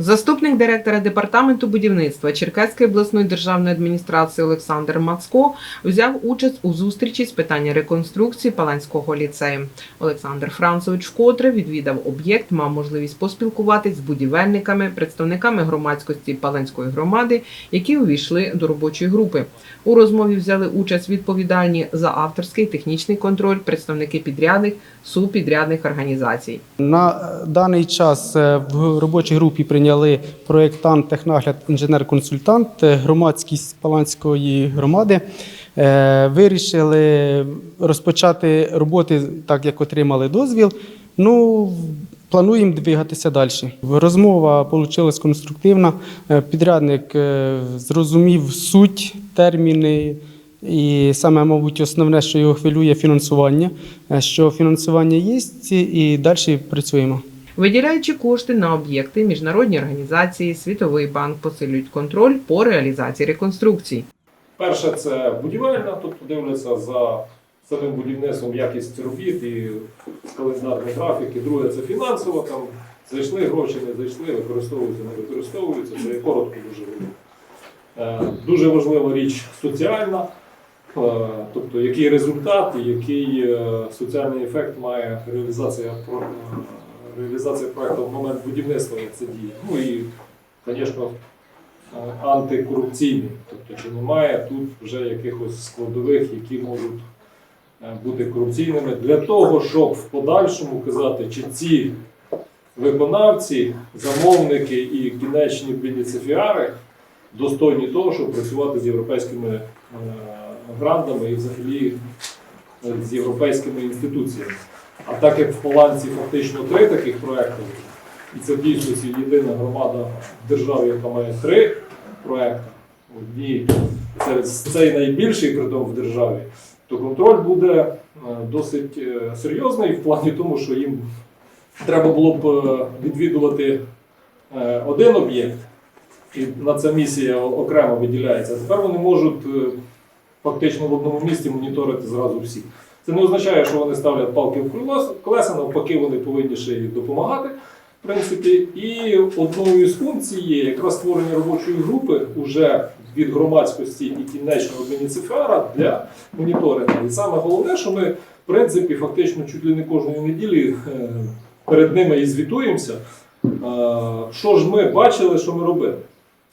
Заступник директора департаменту будівництва Черкаської обласної державної адміністрації Олександр Мацко взяв участь у зустрічі з питання реконструкції Паланського ліцею. Олександр Францович вкотре відвідав об'єкт, мав можливість поспілкуватись з будівельниками, представниками громадськості Паланської громади, які увійшли до робочої групи. У розмові взяли участь відповідальні за авторський технічний контроль, представники підрядних, супідрядних організацій. На даний час е, в робочій групі прийняли проєктант, технагляд, інженер-консультант, громадськість Паланської громади. Е, Вирішили розпочати роботи так, як отримали дозвіл. Ну, плануємо двигатися далі. Розмова вийшла конструктивна. Е, Підрядник е, зрозумів суть, терміни. І саме, мабуть, основне, що його хвилює, фінансування. Що фінансування є, і далі працюємо. Виділяючи кошти на об'єкти, міжнародні організації, Світовий банк посилюють контроль по реалізації реконструкцій. Перше це будівельна, тобто дивляться за самим будівництвом якість робіт і календарний графік. І друге це фінансово, там зайшли гроші, не зайшли, використовуються, не використовуються. Це коротко дуже важливо. Е, Дуже важлива річ соціальна, е, тобто який результат і який е, соціальний ефект має реалізація, про- реалізація проекту в момент будівництва, як це діє. Ну і, звісно, антикорупційний. Тобто, чи немає тут вже якихось складових, які можуть е, бути корупційними, для того, щоб в подальшому казати, чи ці виконавці, замовники і кінечні бенефіціари достойні того, щоб працювати з європейськими е, грантами і взагалі е, з європейськими інституціями. А так як в Поланці фактично три таких проекти, і це в дійсності єдина громада в державі, яка має три проекти, одні це цей найбільший притом в державі, то контроль буде е, досить е, серйозний в плані тому, що їм треба було б е, відвідувати один об'єкт, і на це місія окремо виділяється. Тепер вони можуть фактично в одному місці моніторити зразу всі. Це не означає, що вони ставлять палки в колес- колеса, навпаки, вони повинні ще й допомагати. В принципі, і одною з функцій є якраз створення робочої групи уже від громадськості і кінечного бенефіціара для моніторингу. І саме головне, що ми, в принципі, фактично чуть ли не кожної неділі е, перед ними і звітуємося. Що ж ми бачили, що ми робили?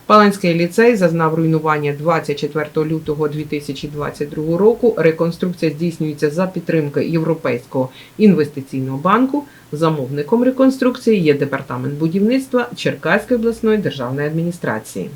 Паланський ліцей зазнав руйнування 24 лютого 2022 року. Реконструкція здійснюється за підтримки Європейського інвестиційного банку. Замовником реконструкції є департамент будівництва Черкаської обласної державної адміністрації.